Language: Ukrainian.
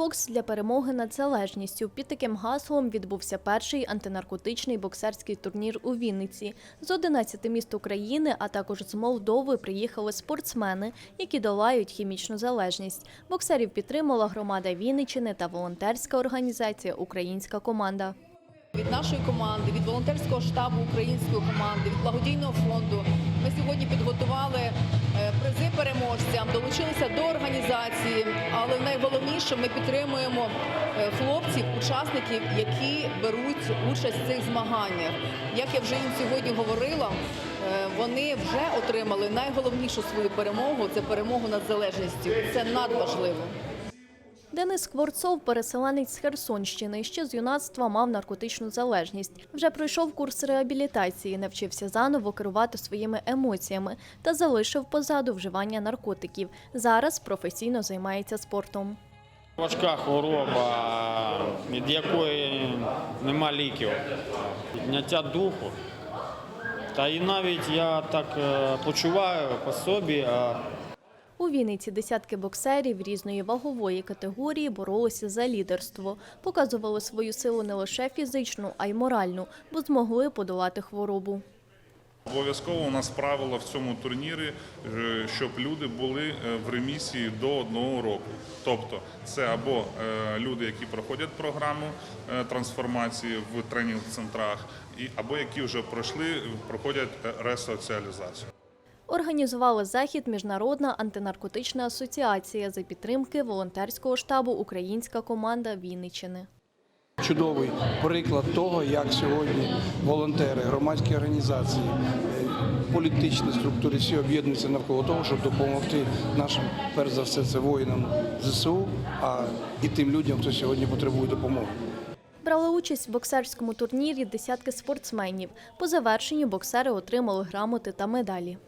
Бокс для перемоги над залежністю. Під таким гаслом відбувся перший антинаркотичний боксерський турнір у Вінниці. З 11 міст України, а також з Молдови приїхали спортсмени, які долають хімічну залежність. Боксерів підтримала громада Вінниччини та волонтерська організація Українська команда. Від нашої команди, від волонтерського штабу української команди, від благодійного фонду ми сьогодні підготували е, призи переможцям, долучилися до організації. Але найголовніше ми підтримуємо е, хлопців, учасників, які беруть участь в цих змаганнях. Як я вже їм сьогодні говорила, е, вони вже отримали найголовнішу свою перемогу це перемогу над залежністю. Це надважливо. Денис Скворцов, переселенець з Херсонщини, ще з юнацтва мав наркотичну залежність. Вже пройшов курс реабілітації, навчився заново керувати своїми емоціями та залишив позаду вживання наркотиків. Зараз професійно займається спортом. Важка хвороба, від якої нема ліків, підняття духу. Та і навіть я так е, почуваю по собі. У Вінниці десятки боксерів різної вагової категорії боролися за лідерство, показували свою силу не лише фізичну, а й моральну, бо змогли подолати хворобу. Обов'язково у нас правило в цьому турнірі, е, щоб люди були е, в ремісії до одного року. Тобто це або е, люди, які проходять програму трансформації в тренінг-центрах, або які вже пройшли, проходять ресоціалізацію. Організували захід Міжнародна антинаркотична асоціація за підтримки волонтерського штабу Українська команда Вінниччини. чудовий приклад того, як сьогодні волонтери, громадські організації, політичні структури всі об'єднуються навколо того, щоб допомогти нашим, перш за все, це воїнам ЗСУ, а і тим людям, хто сьогодні потребує допомоги. Брали участь в боксерському турнірі десятки спортсменів. По завершенню боксери отримали грамоти та медалі.